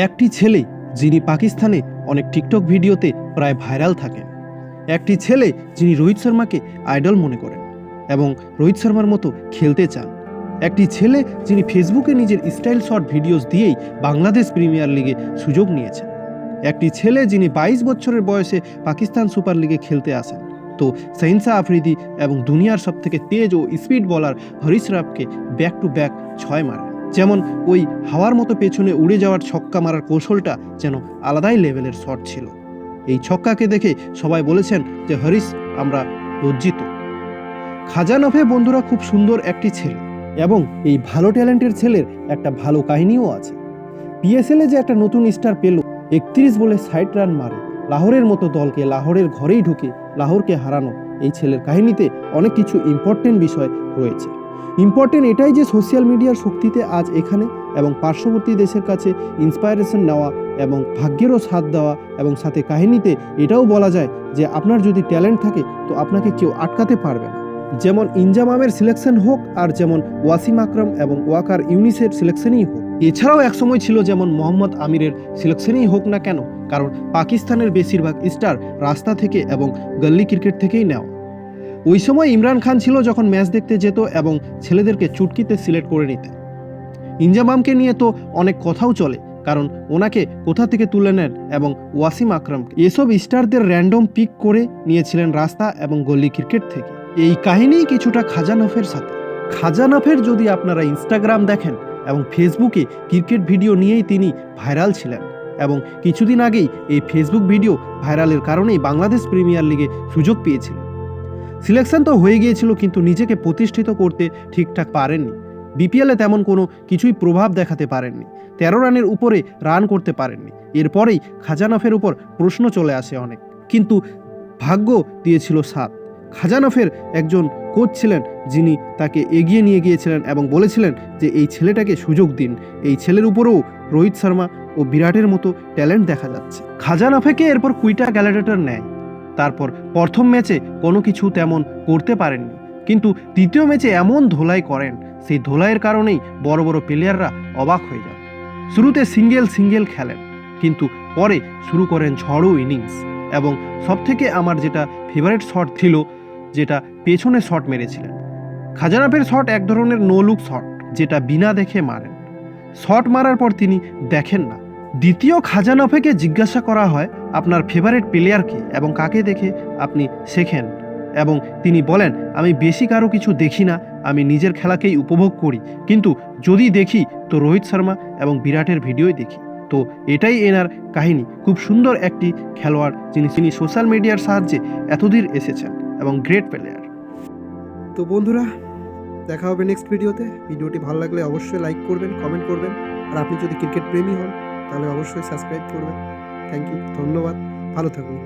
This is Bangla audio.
একটি ছেলে যিনি পাকিস্তানে অনেক টিকটক ভিডিওতে প্রায় ভাইরাল থাকেন। একটি ছেলে যিনি রোহিত শর্মাকে আইডল মনে করেন এবং রোহিত শর্মার মতো খেলতে চান। একটি ছেলে যিনি ফেসবুকে নিজের স্টাইল শট ভিডিওস দিয়েই বাংলাদেশ প্রিমিয়ার লিগে সুযোগ নিয়েছেন। একটি ছেলে যিনি বাইশ বছরের বয়সে পাকিস্তান সুপার লিগে খেলতে আসেন। তো সহিংসা আফ্রিদি এবং দুনিয়ার সবথেকে তেজ ও স্পিড বলার হরিশ রাফকে ব্যাক টু ব্যাক ছয় মারে যেমন ওই হাওয়ার মতো পেছনে উড়ে যাওয়ার ছক্কা মারার কৌশলটা যেন আলাদাই লেভেলের শট ছিল। এই ছক্কাকে দেখে সবাই বলেছেন যে, হরিশ, আমরা লজ্জিত। খাজানফে বন্ধুরা খুব সুন্দর একটি ছেলে এবং এই ভালো ট্যালেন্টের ছেলের একটা ভালো কাহিনীও আছে। পিএসএলে যে একটা নতুন স্টার পেল, একত্রিশ বলে ষাট রান মারে, লাহোরের মতো দলকে লাহোরের ঘরেই ঢুকে লাহোরকে হারানো এই ছেলের কাহিনীতে অনেক কিছু ইম্পর্টেন্ট বিষয় রয়েছে। ইম্পর্টেন্ট এটাই যে সোশ্যাল মিডিয়ার শক্তিতে আজ এখানে এবং পার্শ্ববর্তী দেশের কাছে ইন্সপায়ারেশন নেওয়া এবং ভাগ্যেরও সাথ দেওয়া এবং সাথে কাহিনীতে এটাও বলা যায় যে আপনার যদি ট্যালেন্ট থাকে তো আপনাকে কেউ আটকাতে পারবে না। যেমন ইনজামামের সিলেকশন হোক আর যেমন ওয়াসিম আকরম এবং ওয়াকার ইউনিসের সিলেকশনই হোক। এছাড়াও একসময় ছিল যেমন মোহাম্মদ আমিরের সিলেকশনই হোক না কেন, কারণ পাকিস্তানের বেশিরভাগ স্টার রাস্তা থেকে এবং গল্লি ক্রিকেট থেকেই নেওয়া। ওই সময় ইমরান খান ছিল যখন ম্যাচ দেখতে যেত এবং ছেলেদেরকে চুটকিতে সিলেক্ট করে নিতে। ইনজামামকে নিয়ে তো অনেক কথাও চলে, কারণ ওনাকে কোথা থেকে তুলে নেন এবং ওয়াসিম আকরামকে এসব স্টারদের র্যান্ডম পিক করে নিয়েছিলেন রাস্তা এবং গল্লি ক্রিকেট থেকে। এই কাহিনী কিছুটা খাজানফের সাথে। খাজানফের যদি আপনারা ইনস্টাগ্রাম দেখেন এবং ফেসবুকে ক্রিকেট ভিডিও নিয়েই তিনি ভাইরাল ছিলেন এবং কিছুদিন আগেই এই ফেসবুক ভিডিও ভাইরালের কারণেই বাংলাদেশ প্রিমিয়ার লিগে সুযোগ পেয়েছিলেন। সিলেকশন তো হয়ে গিয়েছিল, কিন্তু নিজেকে প্রতিষ্ঠিত করতে ঠিকঠাক পারেননি। বিপিএলে তেমন কোনো কিছুই প্রভাব দেখাতে পারেননি। তেরো রানের উপরে রান করতে পারেননি। এরপরেই খাজানফের উপর প্রশ্ন চলে আসে অনেক। কিন্তু ভাগ্য দিয়েছিল সাত। খাজানফের একজন কোচ ছিলেন যিনি তাকে এগিয়ে নিয়ে গিয়েছিলেন এবং বলেছিলেন যে, এই ছেলেটাকে সুযোগ দিন। এই ছেলের উপরেও রোহিত শর্মা ও বিরাটের মতো ট্যালেন্ট দেখা যাচ্ছে। খাজানফেকে এরপর কুইটা গ্যালাডেটর নেয় তারপর প্রথম ম্যাচে কোনো কিছু তেমন করতে পারেননি। কিন্তু তৃতীয় ম্যাচে এমন ধোলাই করেন, সেই ধোলাইয়ের কারণেই বড় বড় প্লেয়াররা অবাক হয়ে যান। শুরুতে সিঙ্গেল সিঙ্গেল খেলেন, কিন্তু পরে শুরু করেন ঝড়ো ইনিংস এবং সবথেকে আমার যেটা ফেভারিট শট ছিল, যেটা পেছনে শট মেরেছিলেন। খাজানাফের শট এক ধরনের নো লুক শট যেটা বিনা দেখে মারেন। শট মারার পর তিনি দেখেন না। দ্বিতীয় খাজানফেকে জিজ্ঞাসা করা হয় আপনার ফেভারিট প্লেয়ারকে এবং কাকে দেখে আপনি শেখেন। এবং তিনি বলেন, আমি বেশি কারও কিছু দেখি না, আমি নিজের খেলাকেই উপভোগ করি। কিন্তু যদি দেখি, তো রোহিত শর্মা এবং বিরাটের ভিডিওই দেখি। তো এটাই এনার কাহিনী। খুব সুন্দর একটি খেলোয়াড় যিনি তিনি সোশ্যাল মিডিয়ার সাহায্যে এতদূর এসেছেন এবং গ্রেট প্লেয়ার তো বন্ধুরা, দেখা হবে নেক্সট ভিডিওতে ভিডিওটি ভালো লাগলে অবশ্যই লাইক করবেন কমেন্ট করবেন। আর আপনি যদি ক্রিকেট প্রেমী হন তাহলে অবশ্যই সাবস্ক্রাইব করবেন। থ্যাংক ইউ ধন্যবাদ ভালো থাকুন।